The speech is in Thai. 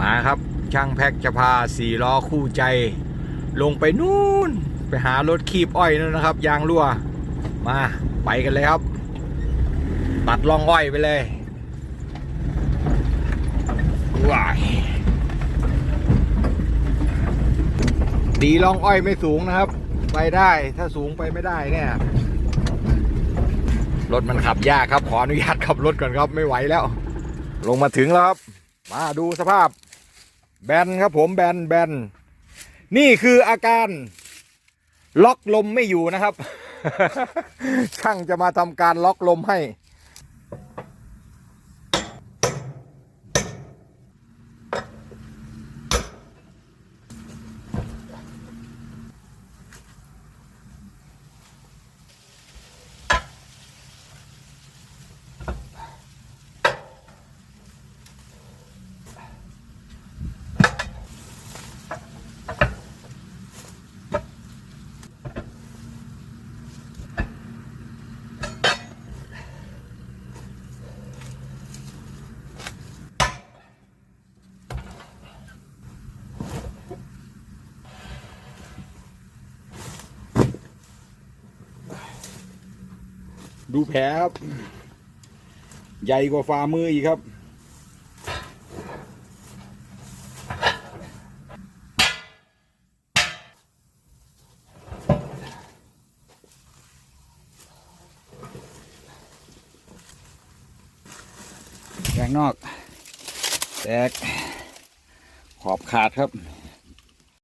มาครับช่างแพ็กจะพาสี่ล้อคู่ใจ ลงไปนู่น ไปหารถคีบอ้อยนั่นนะครับ ยางรั่ว มาไปกันเลยครับ ตัดล่องอ้อยไปเลยว้ายดีล่องอ้อยไม่สูงนะครับ ไปได้ถ้าสูงไปไม่ได้เนี่ยรถมันขับยากครับ ขออนุญาตขับรถก่อนครับไม่ไหวแล้ว ลงมาถึงแล้วครับ มาดูสภาพ แบนครับผมแบนแบนนี่คืออาการล็อกลมไม่อยู่นะครับ ช่างจะมาทำการล็อกลมให้ ดูแผลครับ ใหญ่กว่าฝ่ามืออีกครับแยางนอก แตกขอบขาดครับ